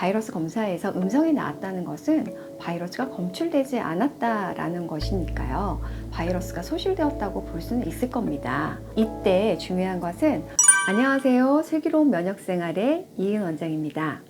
바이러스 검사에서 음성이 나왔다는 것은 바이러스가 검출되지 않았다라는 것이니까요. 바이러스가 소실되었다고 볼 수는 있을 겁니다. 이때 중요한 것은 안녕하세요. 슬기로운 면역 생활의 이은 원장입니다.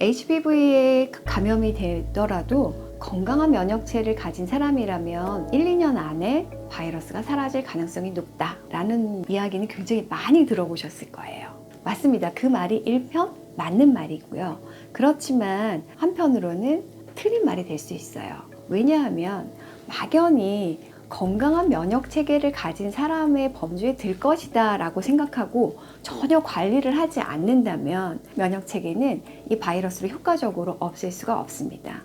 HPV에 감염이 되더라도 건강한 면역체를 가진 사람이라면 1, 2년 안에 바이러스가 사라질 가능성이 높다라는 이야기는 굉장히 많이 들어보셨을 거예요. 맞습니다. 그 말이 일편 맞는 말이고요. 그렇지만 한편으로는 틀린 말이 될 수 있어요. 왜냐하면 막연히 건강한 면역 체계를 가진 사람의 범주에 들 것이다 라고 생각하고 전혀 관리를 하지 않는다면 면역 체계는 이 바이러스를 효과적으로 없앨 수가 없습니다.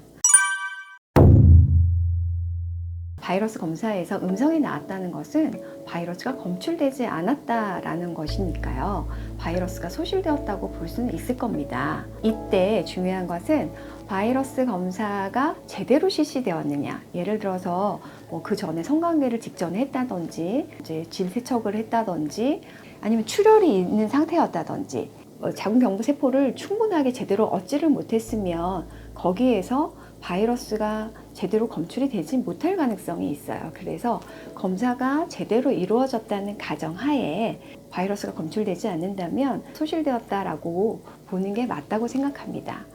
바이러스 검사에서 음성이 나왔다는 것은 바이러스가 검출되지 않았다라는 것이니까요. 바이러스가 소실되었다고 볼 수는 있을 겁니다. 이때 중요한 것은 바이러스 검사가 제대로 실시되었느냐. 예를 들어서 뭐 그 전에 성관계를 직전에 했다든지, 이제 질 세척을 했다든지, 아니면 출혈이 있는 상태였다든지, 어, 자궁경부 세포를 충분하게 제대로 얻지를 못했으면 거기에서 바이러스가 제대로 검출이 되지 못할 가능성이 있어요. 그래서 검사가 제대로 이루어졌다는 가정하에 바이러스가 검출되지 않는다면 소실되었다라고 보는 게 맞다고 생각합니다.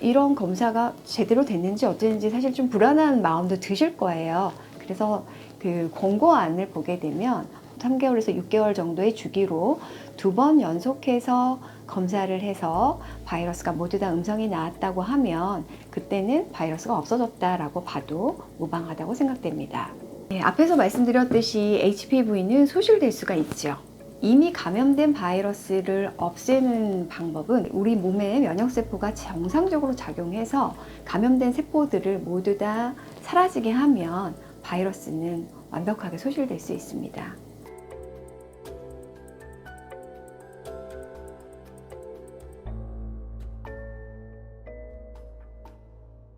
이런 검사가 제대로 됐는지 어땠는지 사실 좀 불안한 마음도 드실 거예요. 그래서 그 권고안을 보게 되면 3개월에서 6개월 정도의 주기로 두 번 연속해서 검사를 해서 바이러스가 모두 다 음성이 나왔다고 하면 그때는 바이러스가 없어졌다라고 봐도 무방하다고 생각됩니다. 네, 앞에서 말씀드렸듯이 HPV는 소실될 수가 있죠. 이미 감염된 바이러스를 없애는 방법은 우리 몸의 면역세포가 정상적으로 작용해서 감염된 세포들을 모두 다 사라지게 하면 바이러스는 완벽하게 소실될 수 있습니다.